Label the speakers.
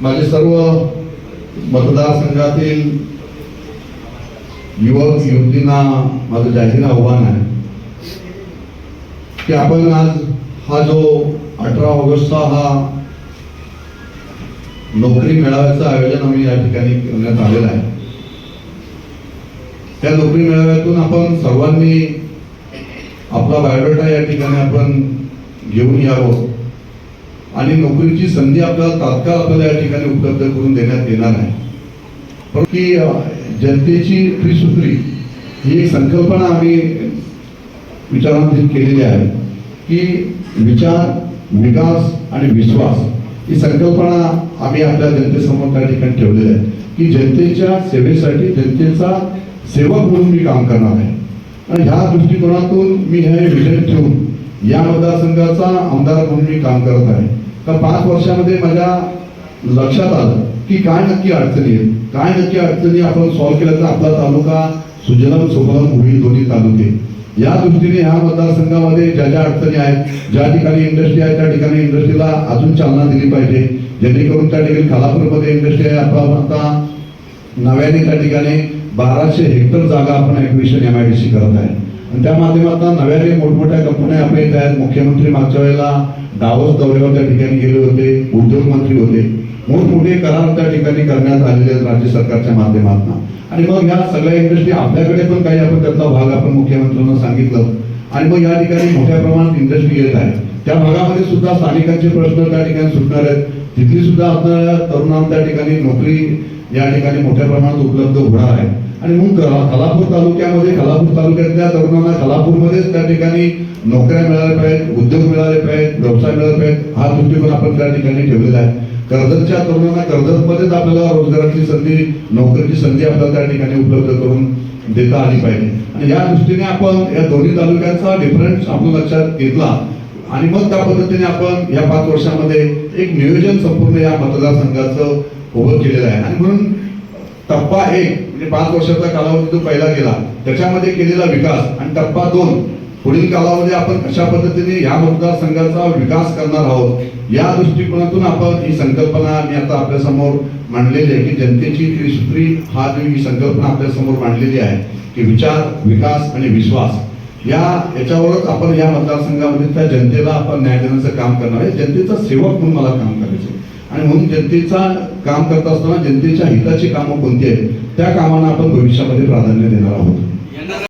Speaker 1: माझे सर्व मतदारसंघातील युवक युवतींना माझं जाहीर आव्हान आहे की आपण आज हा जो अठरा ऑगस्टचा हा नोकरी मेळाव्याचं आयोजन आम्ही या ठिकाणी करण्यात आलेलं आहे. त्या नोकरी मेळाव्यातून आपण सर्वांनी आपला बायोडाटा या ठिकाणी आपण घेऊन यावं. आणि नोकरीची संधी आपल्याला तात्काळ आपल्याला या ठिकाणी उपलब्ध करून देण्यात येणार आहे. पण की जनतेची त्रिसूत्री ही एक संकल्पना आम्ही विचारांत केलेली आहे की विचार विकास आणि विश्वास ही संकल्पना आम्ही आपल्या जनतेसमोर त्या ठिकाणी ठेवलेली आहे की जनतेच्या सेवेसाठी जनतेचा सेवक म्हणून मी काम करणार आहे. आणि ह्या दृष्टिकोनातून मी हे विजय ठेवून या मतदारसंघाचा आमदार म्हणून मी काम करत आहे. तर पाच वर्षामध्ये माझ्या लक्षात आलं की काय नक्की अडचणी आहेत. काय नक्की अडचणी आपण सॉल्व्ह केल्या तर आपला तालुका सुजलम सुफलम होईल दोन्ही तालुके. या दृष्टीने ह्या मतदारसंघामध्ये ज्या ज्या अडचणी आहेत ज्या ठिकाणी इंडस्ट्री आहे त्या ठिकाणी इंडस्ट्रीला अजून चालना दिली पाहिजे. जेणेकरून त्या ठिकाणी खालापूरमध्ये इंडस्ट्री आहे. आपण आता नव्याने त्या ठिकाणी बाराशे हेक्टर जागा आपण acquisition M I D C करत आहे. आणि त्या माध्यमातून नव्याने मोठमोठ्या कंपन्या आपल्या इथे आहेत मुख्यमंत्री मागच्या वेळेला डावस दौऱ्यावर त्या ठिकाणी गेले होते उद्योग मंत्री होते. मोठमोठे करार त्या ठिकाणी करण्यात आलेले आहेत राज्य सरकारच्या माध्यमातून. आणि मग ह्या सगळ्या इंडस्ट्री आपल्याकडे पण काही आपण त्यातला भाग आपण मुख्यमंत्र्यांना सांगितलं. आणि मग या ठिकाणी मोठ्या प्रमाणात इंडस्ट्री येत आहे. त्या भागामध्ये सुद्धा स्थानिकांचे प्रश्न त्या ठिकाणी सुटणार आहेत. तिथली सुद्धा आपल्या तरुणांना त्या ठिकाणी नोकरी या ठिकाणी मोठ्या प्रमाणात उपलब्ध होणार आहे. आणि मग कलापूर खालापूर तालुक्यामध्ये खालापूर तालुक्यातल्या तरुणांना खालापूरमध्येच त्या ठिकाणी नोकऱ्या मिळाल्या पाहिजेत उद्योग मिळाले पाहिजेत व्यवसाय मिळाले पाहिजेत हा दृष्टिकोन आपण त्या ठिकाणी ठेवलेला आहे. कर्जतच्या तरुणांना कर्जतमध्येच आपल्याला रोजगाराची संधी नोकरीची संधी आपल्याला त्या ठिकाणी उपलब्ध करून देता आली पाहिजे. आणि या दृष्टीने आपण या दोन्ही तालुक्यांचा डिफरन्स आपण लक्षात घेतला. आणि मग त्या पद्धतीने आपण या पाच वर्षामध्ये एक नियोजन संपूर्ण या मतदारसंघाचं उभं केलेलं आहे. आणि म्हणून टप्पा एक म्हणजे पाच वर्षाचा कालावधी जो पहिला गेला त्याच्यामध्ये केलेला विकास आणि टप्पा दोन पुढील कालावधी आपण कशा पद्धतीने या मतदारसंघाचा विकास करणार आहोत या दृष्टिकोनातून आपण ही संकल्पना मी आता आपल्यासमोर मांडलेली आहे की जनतेची त्रिसूत्री हा जो ही संकल्पना आपल्यासमोर मांडलेली आहे की विचार विकास आणि विश्वास या याच्यावरच आपण या मतदारसंघामध्ये त्या जनतेला आपण न्याय देण्याचं काम करणार आहे जनतेचा सेवक म्हणून मला काम करायचं आहे. आणि म्हणून जनतेचा काम करत असताना जनतेच्या हिताची कामं कोणती आहेत? त्या कामांना आपण भविष्यामध्ये प्राधान्य देणार आहोत.